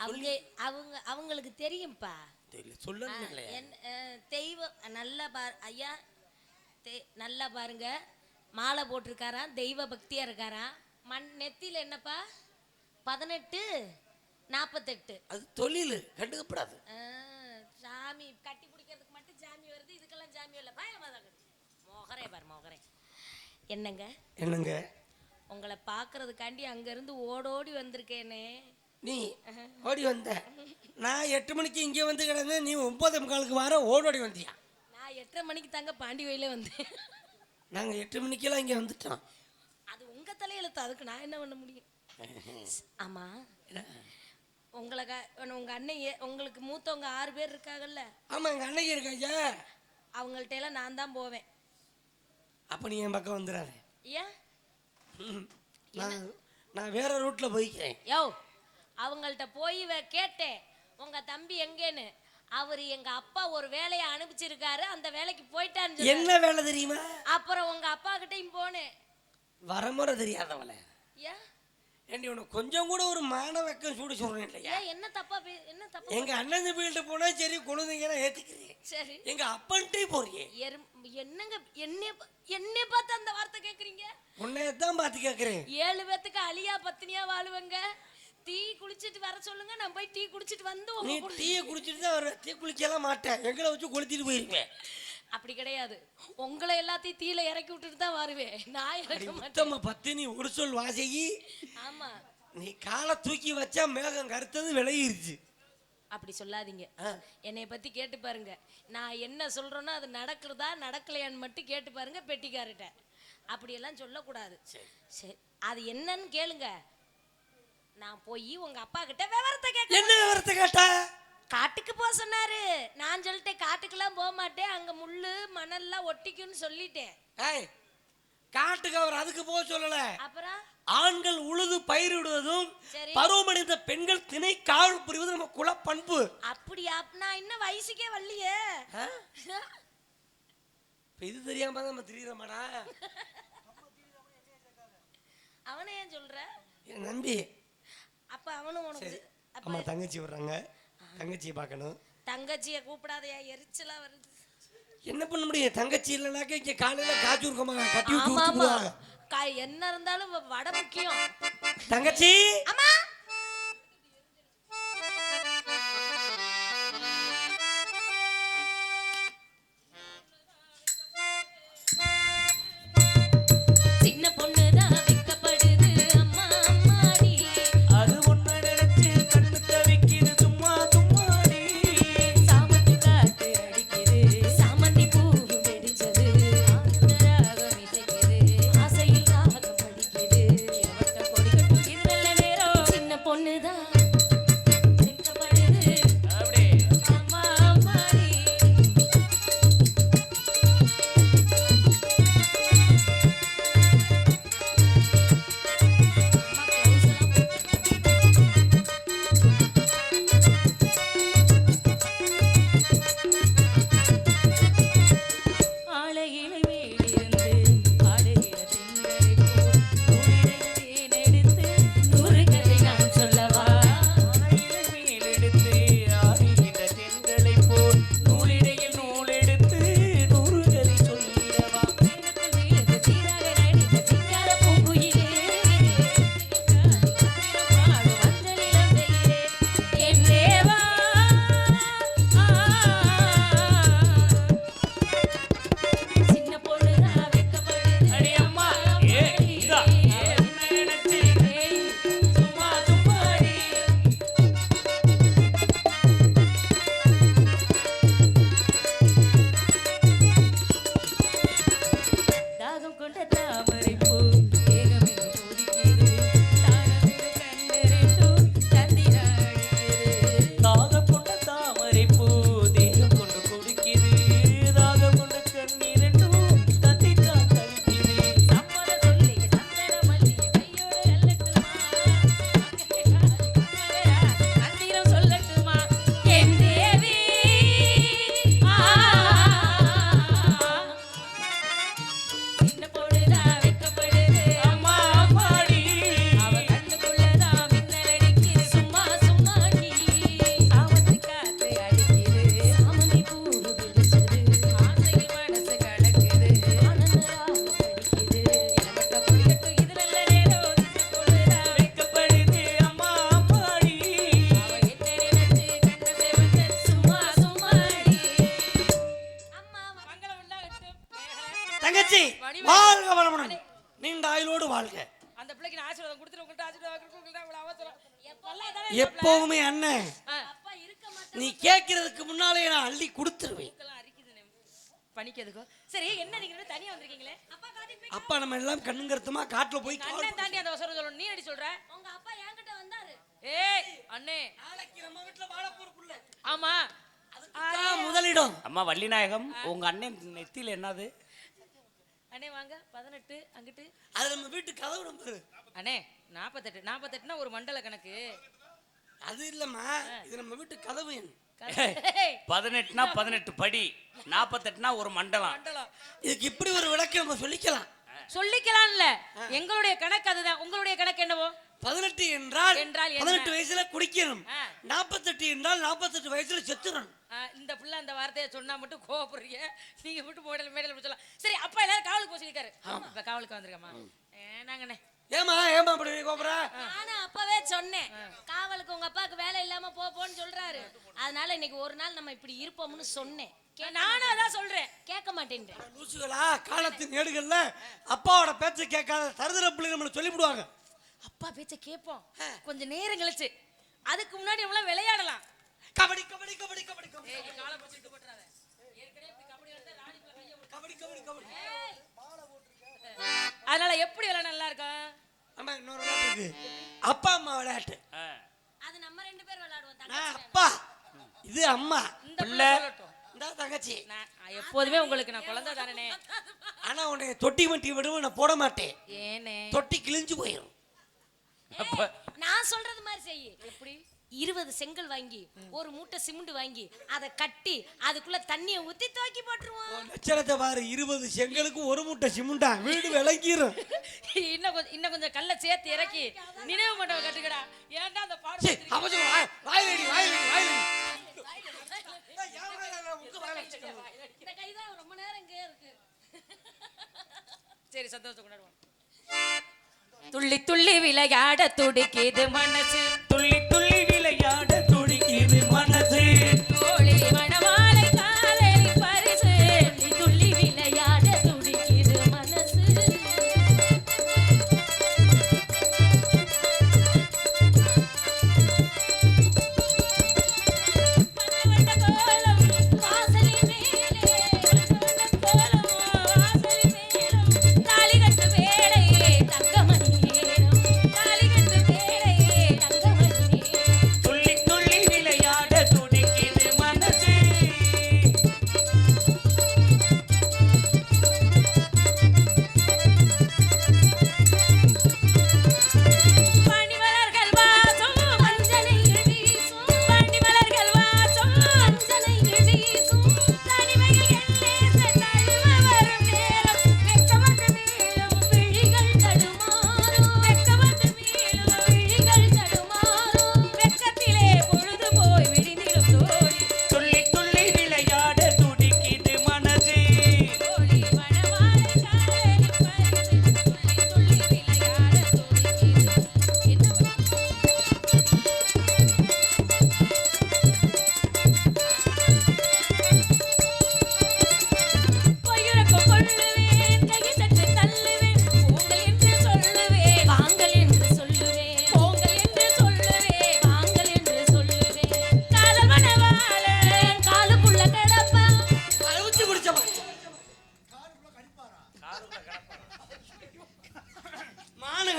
அவங்க அவங்க அவங்களுக்கு தெரியும்ப்பா அஹ், தெய்வம் நல்லா பார் ஐயா நல்லா பாருங்க. மாலை போட்டிருக்காராம் தெய்வ பக்தியா இருக்காராம் மண் நெத்தியில என்னப்பா? பதினெட்டு நாற்பத்தெட்டு அது தொழில் கண்டுக்கப்படாது. சாமி கட்டி பிடிக்கிறதுக்கு மட்டும் சாமி வருது இதுக்கெல்லாம் சாமி வரல பயமாதான் மோகரே பாரு மோகரே. என்னங்க? என்னங்க? உங்களை பார்க்கறதுக்காண்டி அங்கேருந்து ஓடோடி வந்திருக்கேனே. நீ ஓடி வந்த. நான் எட்டு மணிக்கு இங்கே வந்து கிடந்தேன். நீ ஒன்பது முக்காலுக்கு வர ஓடோடி வந்தியா? நான் எட்டரை மணிக்கு தாங்க பாண்டி கோயிலே வந்தேன். நாங்கள் எட்டு மணிக்கெல்லாம் இங்கே வந்துட்டோம். அது உங்க தலையெழுத்து அதுக்கு நான் என்ன பண்ண முடியும்? ஆமா உங்களை உங்க அண்ணன் உங்களுக்கு மூத்தவங்க ஆறு பேர் இருக்காங்கல்ல? ஆமாம் எங்கள் அன்னைக்கு இருக்காங்க அவங்கள்ட்ட எல்லாம் நான் தான் போவேன். அப்போ நீ என் பக்கம் வந்துடாத ஏன். நான் வேற ரூட்டில் போய்க்கிறேன். யோ அவங்கள்ட்ட போய் கேட்டேன் உங்க தம்பி எங்கேன்னு? அவர் எங்க அப்பா ஒரு வேலையை அனுப்பிச்சிருக்காரு அந்த வேலைக்கு போயிட்டான்னு. என்ன வேலை தெரியுமா? அப்புறம் உங்க அப்பா கிட்டயும் போனேன் வரமுறை தெரியாதவளை. ஏன் ஏண்டி உனக்கு கொஞ்சம் கூட ஒரு மான வெக்கம் சூடு சொல்றேன் இல்லையா? என்ன தப்பா என்ன தப்பா எங்க அண்ணன் வீட்டு போனா சரி குழந்தைங்க ஏத்துக்கிறேன் சரி. எங்க அப்பன்ட்டே போறியே. என்னங்க என்னைய பா- என்னைய பார்த்து அந்த வார்த்தை கேக்குறீங்க? உன்னையத்தான் பார்த்து கேட்குறேன் ஏழு பேத்துக்கு அழியா பத்தினியா வாழுவங்க? குளிச்சிட்டு வர சொல்லுங்க நான் போய் டீ குடிச்சிட்டு வந்து நீ டீயை குடிச்சிட்டு தான் வர டீ குளிக்கலாம் மாட்டேன். எங்களை வச்சு கொளுத்திட்டு போயிருவேன் அப்படி கிடையாது. உங்களை எல்லாத்தையும் தீல இறக்கி விட்டுட்டு தான் வருவேன். நான் இறக்க மாட்டேன். உத்தம பத்தினி ஒரு சொல் வாசகி. ஆமா. நீ காலை தூக்கி வச்சா மேகம் கருத்தது விலகிருச்சு. அப்படி சொல்லாதீங்க. ஆ. என்னைய பத்தி கேட்டு பாருங்க. நான் என்ன சொல்றேனோ அது நடக்கிறதா நடக்கலையான்னு மட்டும் கேட்டு பாருங்க பெட்டிக்காரர்கிட்ட. அப்படியெல்லாம் சொல்லக்கூடாது. சரி அது என்னன்னு கேளுங்க. நான் போய் உங்க அப்பா கிட்ட விவரத்தை கேட்க என்ன விவரத்தை கேட்டா? காட்டுக்கு போக சொன்னாரு. நான் சொல்லிட்டேன் காட்டுக்கெல்லாம் போக மாட்டேன். அங்க முள்ளு மணல்லாம் ஒட்டிக்கும்னு சொல்லிட்டேன். ஏய் காட்டுக்கு அவர் அதுக்கு போக சொல்லல. அப்புறம்? ஆண்கள் உழுது பயிரிடுவதும். பருவமடைந்த பெண்கள் திணை காவல் புரிவது நம்ம குல பண்பு அப்படியா? நான் இன்னும் வயசுக்கே வரலையே. இது தெரியாம நம்ம திரியிறோமாடா? அவனை ஏன் சொல்ற? என் நம்பி. அவனும் உனக்கு அம்மா தங்கச்சி வர்றாங்க தங்கச்சியை பார்க்கணும். தங்கச்சிய கூப்பிடாதயா எரிச்சலா வருது. என்ன பண்ண முடியும்? தங்கச்சி இல்லைனாக்க இங்க காலையில காய்ச்சி இருக்கோமா கட்டி விட்டு ஆமா ஆமா என்ன இருந்தாலும் வடை முக்கியம். தங்கச்சி! அம்மா! எப்பவுமே அண்ணன் ஆ, அப்பா இருக்க மாட்டேன் நீ கேட்கறதுக்கு முன்னாலே நான் அள்ளி கொடுத்துருவேன். பனிக்கிறதுக்கோ சரி என்ன நீங்க தனியா வந்திருக்கீங்களே? அப்பா காட்டி போய் அப்பா நம்ம எல்லாம் கண்ணுங்கருத்துமா காட்டுல போய் அண்ணன் தாண்டி அந்த அவசரம் சொல்லணும். நீ அடி சொல்ற? உங்க அப்பா என்கிட்ட வந்தாரு. ஏய் அண்ணே. நாளைக்கு நம்ம வீட்டுல வாழப்போறக்குள்ள ஆமா. முதலிடம். அம்மா வள்ளிநாயகம் உங்க அண்ணன் நெத்தியில என்னது? அண்ணே வாங்க. பதினெட்டு அங்கிட்டு. அது நம்ம வீட்டு கதவு நம்பரு அண்ணே நாற்பத்தெட்டு நாற்பத்தெட்டுனா ஒரு மண்டல கணக்கு. அது இல்லம்மா இது நம்ம வீட்டு கதவு எண். பதினெட்டுனா பதினெட்டு படி நாற்பத்தெட்டுனா ஒரு மண்டலம். மண்டலம். இதுக்கு இப்படி ஒரு விளக்கம் நம்ம சொல்லிக்கலாம். சொல்லிக்கலாம்ல. எங்களுடைய கணக்கு அதுதான். உங்களுடைய கணக்கு என்னவோ? பதினெட்டு என்றால் என்றால்? பதினெட்டு வயசுல குடிக்கணும். நாற்பத்தெட்டு என்றால் நாற்பத்தெட்டு வயசுல செத்துறணும். ஆ, இந்த பிள்ளை அந்த வார்த்தையை சொன்னா மட்டும் கோவப்படுறீங்க. நீங்க மட்டும் மேடல் மேடல் சொல்லலாம் சரி அப்பா எல்லாரும் காவலுக்கு சொல்லிருக்காரு இப்ப காவலுக்கு வந்திருக்கமா ஏனாங்கண்ணே ஏமா ஏமா அப்படி கோபுர நானும் அப்பவே சொன்னேன் காவலுக்கு உங்க அப்பாவுக்கு வேலை இல்லாம போ போன்னு சொல்றாரு அதனால இன்னைக்கு ஒரு நாள் நம்ம இப்படி இருப்போம்னு சொன்னேன். நானும் அதான் சொல்றேன். கேட்க மாட்டேன்றேன். லூசுகளா? காலத்தின் ஏடுகள்ல அப்பாவோட பேச்சை கேட்காத தருதர பிள்ளைங்க நம்மளை சொல்லிவிடுவாங்க. அப்பா பேச்ச கேட்போம். கொஞ்சம் நேரம் கழிச்சு. அதுக்கு முன்னாடி நம்மளாம் விளையாடலாம். கபடி கபடி கபடி கபடி கபடி. காலை. ஏற்கனவே கபடி கபடி கபடி கபடி. அதனால எப்படி விளையாட நல்லா இருக்கும் ஆமா இன்னொரு விளையாட்டு அப்பா அம்மா விளையாட்டு. அது நம்ம ரெண்டு பேர் விளையாடுவோம். அப்பா. இது அம்மா. இந்த பிள்ளை. இந்த தங்கச்சி. நான் எப்போதுமே உங்களுக்கு நான் குழந்தை தானே ஆனா உன்னை தொட்டி வண்டி விடுவேன் நான் போட மாட்டேன். ஏனே. தொட்டி கிழிஞ்சு போயிடும் நான் சொல்றது மாதிரி செய்யு எப்படி? இருபது செங்கல் வாங்கி ஒரு மூட்டை சிமெண்ட் வாங்கி அதை கட்டி அதுக்குள்ள தண்ணியை ஊத்தி துவக்கி போட்டுருவோம். லட்சணத்தை பாரு இருபது செங்கலுக்கு ஒரு மூட்டை சிமெண்டா? வீடு விளங்கிரும். இன்னும் கொஞ்சம் இன்னும் கொஞ்சம் கல்ல சேர்த்து இறக்கி நினைவு மண்டபம் கட்டுக்கடா ஏன்டா அந்த பாடு இந்த ரொம்ப நேரம் இங்கே இருக்கு. சரி சந்தோஷம் கொண்டாடுவோம். துள்ளி துள்ளி விளையாட துடிக்குது மனசு. துள்ளி துள்ளி விளையாட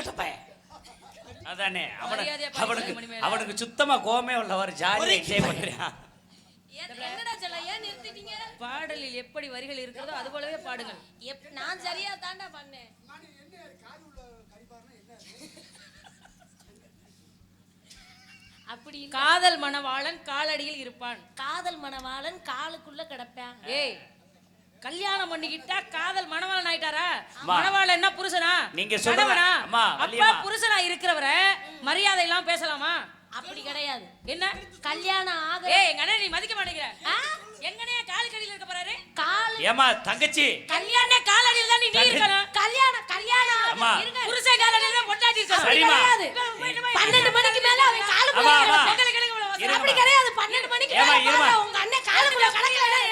கட்ட பையன் அதானே அவனுக்கு சுத்தமா கோவமே உள்ளவர் ஜாலியா என்ஜாய் பண்றான் என்னடா சொல்ல ஏன் நிறுத்திட்டீங்க? பாடலில் எப்படி வரிகள் இருக்கிறதோ அது போலவே பாடுங்கள். நான் சரியா தாண்டா பண்ணேன். அப்படி. காதல் மணவாளன் காலடியில் இருப்பான். காதல் மணவாளன் காலுக்குள்ள கிடப்பேன் ஏய் கல்யாணம் பண்ணிக்கிட்டா காதல் மணவாளன் ஆயிட்டாரா. மணவாளன் என்ன புருஷனா நீங்க? அம்மா, அப்பா. புருஷனா இருக்கிறவரை மரியாதை எல்லாம் பேசலாமா அப்படி கிடையாது என்ன கல்யாணம் ஆக ஏய் எங்க அண்ணன் நீ மதிக்க மாட்டேங்கிற? எங்கனே கால் கடியில இருக்க போறாரு கால் ஏமா தங்கச்சி கல்யாண காலடியில் தான் நீ இருக்கணும் கல்யாணம் கல்யாணம் அம்மா. இருங்க. புருஷன் காலடியில் தான் பொண்டாட்டி இருக்கணும். கிடையாது பன்னெண்டு மணிக்கு மேல அவன். இருமா. அப்படி கிடையாது பன்னெண்டு மணிக்கு ஏம்மா, மேல உங்க அண்ணன் காலுக்குள்ள கிடக்கல கேள்றான்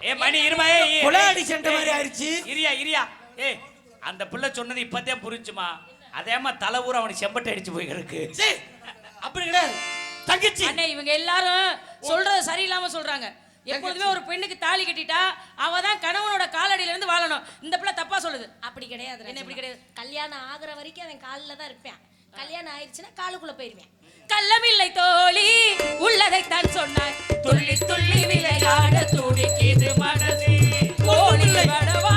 ஏ மணி இருமா ஏ ஏ, ஏய், சென்ற மாதிரி ஏய், ஆயிடுச்சு. இரியா இரியா. ஏய் அந்த பிள்ளை சொன்னது இப்பதே புரிஞ்சுமா? அதேமா தலை ஊர் அவனுக்கு செம்பட்டை அடிச்சு போய் கிடக்கு சீ, அப்படி கிடையாது. தங்கச்சி. அண்ணே இவங்க எல்லாரும் சொல்றது சரியில்லாம சொல்றாங்க. எப்பொழுதுமே ஒரு பெண்ணுக்கு தாலி கட்டிட்டா அவ தான் கணவனோட காலடியில இருந்து வாழணும். இந்த பிள்ளை தப்பா சொல்லுது. அப்படி கிடையாது என்ன இப்படி. கிடையாது? கல்யாணம் ஆகுற வரைக்கும் அவன் காலில் தான் இருப்பேன். கல்யாணம் ஆயிடுச்சுன்னா காலுக்குள்ள போயிருவேன். கள்ளமில்லை தோழி. உள்ளதைத்தான் சொன்னாய் துள்ளி துள்ளி விளையாட துடிக்கிது மனது. கோழி வடவா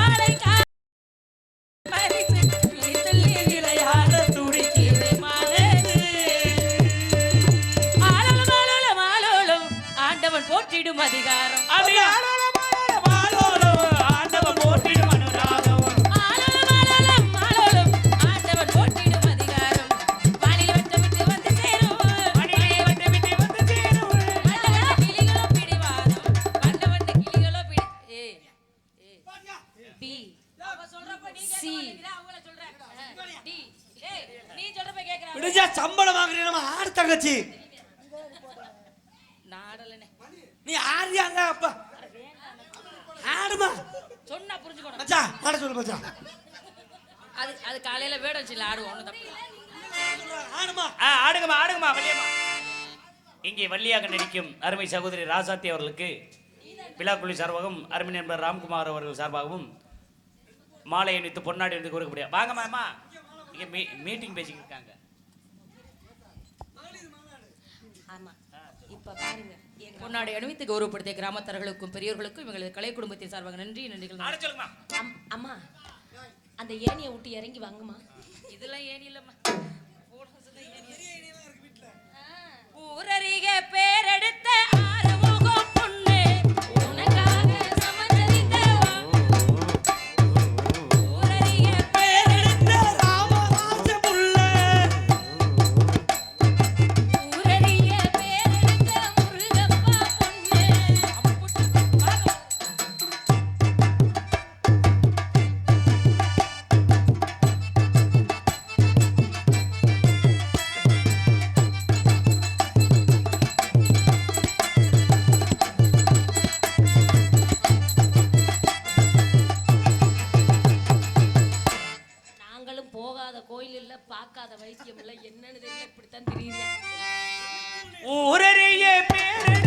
கேக்குறா. விடுஜா சம்பளம் வாங்குறீங்க ஆடு தங்கச்சி. நீ ஆடுறியாங்க அப்பா? ஆடுமா? சொன்னா புரிஞ்சுக்கணும். மச்சான் ஆட சொல்லு மச்சான் அது அது காலையில வேடம் வச்சுல ஆடுவோம் ஒண்ணும் தப்பு. ஆடுமா? ஆ, ஆடுங்கம்மா ஆடுங்கம்மா வள்ளியம்மா. இங்கே வள்ளியாக நடிக்கும் அருமை சகோதரி ராசாத்தி அவர்களுக்கு விழாக்குழி சார்பாகவும் அருமை நண்பர் ராம்குமார் அவர்கள் சார்பாகவும் மாலை அணிவித்து பொன்னாடி வந்து கொடுக்கக்கூடிய வாங்கம்மா அம்மா இங்கே மீ மீட்டிங் பேசிக்கிட்டு இருக்காங்க. ஆமா. இப்ப பாருங்க. பொன்னாடை அணிவித்து கௌரவப்படுத்திய கிராமத்தர்களுக்கும் பெரியோர்களுக்கும் எங்களது கலை குடும்பத்தின் சார்பாக நன்றி நன்றிகள் அம்மா அந்த ஏணியை விட்டு இறங்கி வாங்கம்மா இதெல்லாம் ஏன் இல்லம்மா. ஊரறிக பேரெடுத்த கோயில் பார்க்காத வைத்தியம் இல்ல. என்னன்னு தெரியல இப்படித்தான் தெரியுது ஊரறிய பேரு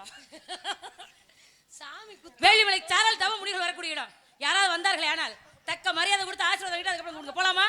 போகலாம். சாமி வேலிமலை சாரல் தவ முடிவு வரக்கூடிய இடம். யாராவது வந்தார்களே ஆனால் தக்க மரியாதை கொடுத்து ஆசீர்வாதம் அதுக்கப்புறம் போலாம்?